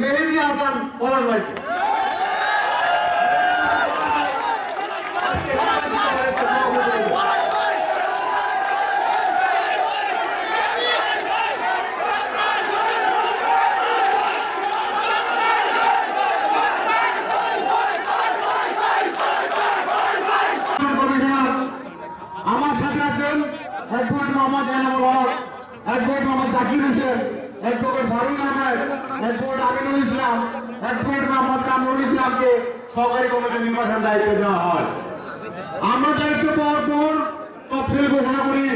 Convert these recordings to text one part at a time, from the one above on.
মেহেদি হাসান পলাশ ভাইকে। আমার সাথে আছেন advocate Mohammad Enamul Haque Zakir Hossain. Advocate Faruk Ahmed advocate Aminul Islam advocate Mohammad Kamrul ইসলামকে সহকারী কমিটির নির্বাচন দায়িত্ব দেওয়া হয়। আমরা দায়িত্ব পাওয়ার পর তফসিল ঘোষণা করি।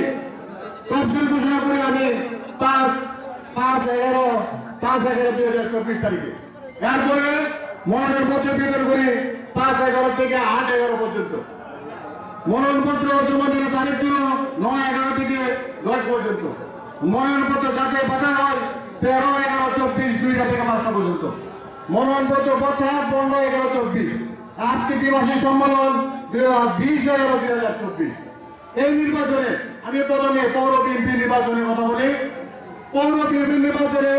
তফসিল ঘোষণা করি আমি পাঁচ পাঁচ এগারো পাঁচ এগারো দুই হাজার চব্বিশ তারিখে। এরপরে মনোনয়ন পত্র বিতরণ করি পাঁচ এগারো থেকে আট এগারো পর্যন্ত। মনোনয়নপত্র জমা দেওয়ার তারিখ ছিল নয় এগারো থেকে দশ পর্যন্ত। মনোনয়নপত্র যাচাই বাছাই হয় তেরো এগারো চব্বিশ দুইটা থেকে পাঁচটা পর্যন্ত। মনোনয়নপত্র প্রত্যাহার পনেরো এগারো চব্বিশ। আজকে দিবসের সম্মেলন বিশ এগারো দুই হাজার চব্বিশ। এই নির্বাচনে আমি প্রথমে পৌর বিএনপি নির্বাচনের কথা বলি। পৌর বিএনপি নির্বাচনে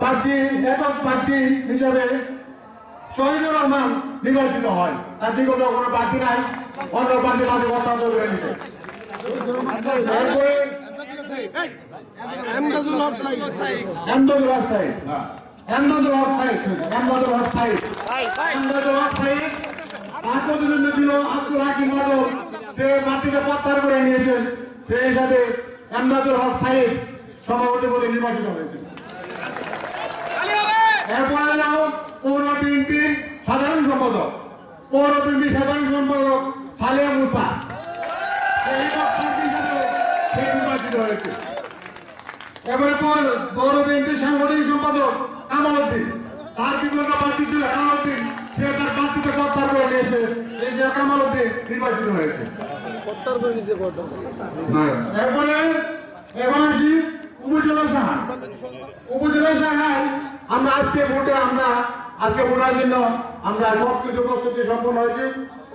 প্রার্থী, একক প্রার্থী হিসাবে শহীদুর রহমান নির্বাচিত হয়। তার বিগত কোনো প্রার্থী নাই, অন্য প্রার্থী মাঝে হস্তান্তর করে সভাপতি পৌর সাধারণ সম্পাদক পৌর সাধারণ সম্পাদক সালেহ মুসা নির্বাচিত হয়েছে এবারে পর পৌর বিএনপির সাংগঠনিক সম্পাদক কামাল উদ্দিন তার বিগত প্রার্থী ছিল সে তার প্রার্থীতে প্রত্যাহার করে নিয়েছে। এই যে কামাল উদ্দিন নির্বাচিত হয়েছে। এরপরে এখন আসি উপজেলা সাহায্য উপজেলা সাহায্য আমরা আজকে ভোটে আমরা আজকে ভোটার জন্য আমরা সবকিছু প্রস্তুতি সম্পন্ন হয়েছে।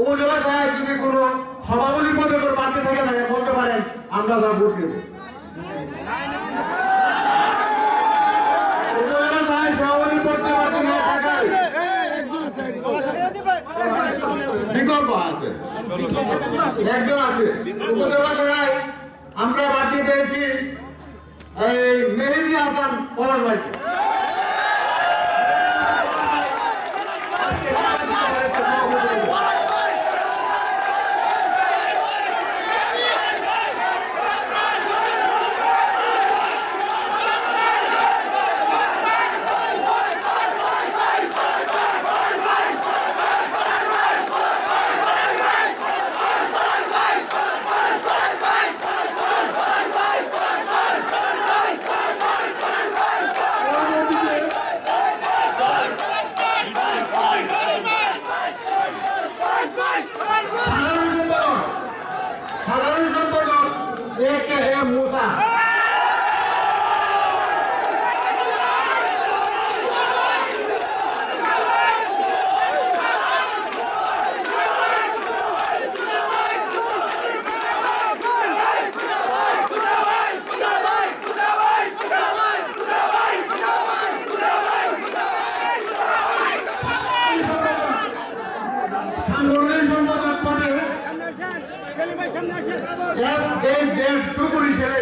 উপজেলা সাহায্য যদি কোনো সভাপতি পদে কোনো প্রার্থী থেকে থাকে বলতে পারেন, আমরা তার ভোট দেব। আমরা প্রার্থী পেয়েছি মেহেদি হাসান পলাশ ভাইকে সাধারণ সম্পাদক সাধারণ সম্পাদক এ কে এম মুসা সাংগঠনিক সম্পাদক পদে এস এ জে সুপুরি জে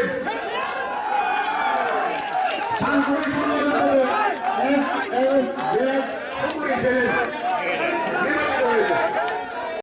সুপুরি ছিলেন